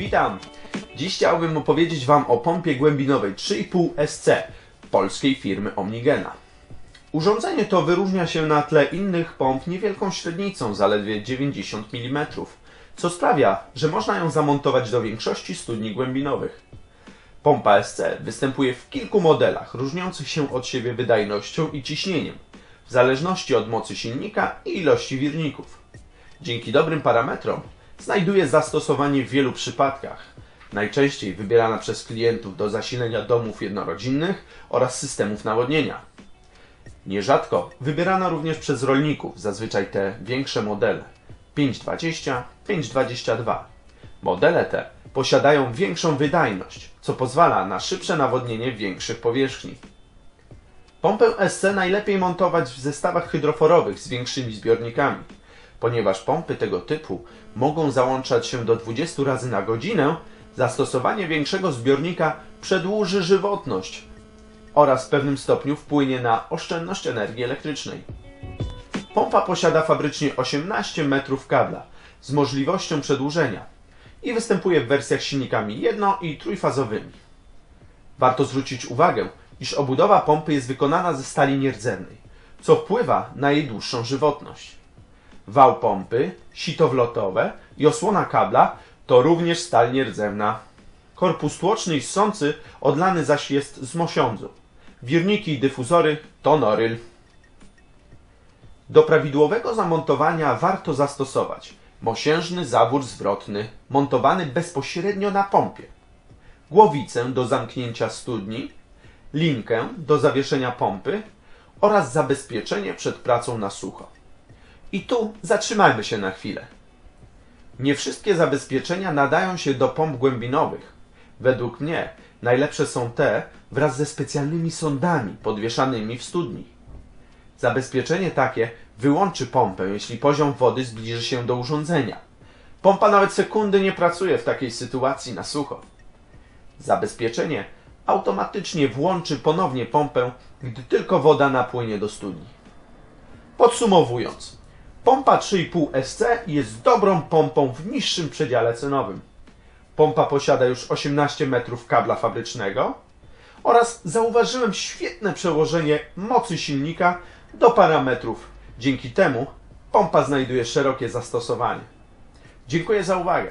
Witam! Dziś chciałbym opowiedzieć Wam o pompie głębinowej 3,5 SC polskiej firmy Omnigena. Urządzenie to wyróżnia się na tle innych pomp niewielką średnicą, zaledwie 90 mm, co sprawia, że można ją zamontować do większości studni głębinowych. Pompa SC występuje w kilku modelach, różniących się od siebie wydajnością i ciśnieniem, w zależności od mocy silnika i ilości wirników. Dzięki dobrym parametrom znajduje zastosowanie w wielu przypadkach, najczęściej wybierana przez klientów do zasilenia domów jednorodzinnych oraz systemów nawodnienia. Nierzadko wybierana również przez rolników, zazwyczaj te większe modele 520, 522. Modele te posiadają większą wydajność, co pozwala na szybsze nawodnienie większych powierzchni. Pompę SC najlepiej montować w zestawach hydroforowych z większymi zbiornikami, ponieważ pompy tego typu mogą załączać się do 20 razy na godzinę, zastosowanie większego zbiornika przedłuży żywotność oraz w pewnym stopniu wpłynie na oszczędność energii elektrycznej. Pompa posiada fabrycznie 18 metrów kabla z możliwością przedłużenia i występuje w wersjach z silnikami jedno- i trójfazowymi. Warto zwrócić uwagę, iż obudowa pompy jest wykonana ze stali nierdzewnej, co wpływa na jej dłuższą żywotność. Wał pompy, sito wlotowe i osłona kabla to również stal nierdzewna. Korpus tłoczny i ssący odlany zaś jest z mosiądzu. Wirniki i dyfuzory to noryl. Do prawidłowego zamontowania warto zastosować mosiężny zawór zwrotny montowany bezpośrednio na pompie, głowicę do zamknięcia studni, linkę do zawieszenia pompy oraz zabezpieczenie przed pracą na sucho. I tu zatrzymajmy się na chwilę. Nie wszystkie zabezpieczenia nadają się do pomp głębinowych. Według mnie najlepsze są te wraz ze specjalnymi sondami podwieszanymi w studni. Zabezpieczenie takie wyłączy pompę, jeśli poziom wody zbliży się do urządzenia. Pompa nawet sekundy nie pracuje w takiej sytuacji na sucho. Zabezpieczenie automatycznie włączy ponownie pompę, gdy tylko woda napłynie do studni. Podsumowując, pompa 3,5 SC jest dobrą pompą w niższym przedziale cenowym. Pompa posiada już 18 metrów kabla fabrycznego oraz zauważyłem świetne przełożenie mocy silnika do parametrów. Dzięki temu pompa znajduje szerokie zastosowanie. Dziękuję za uwagę.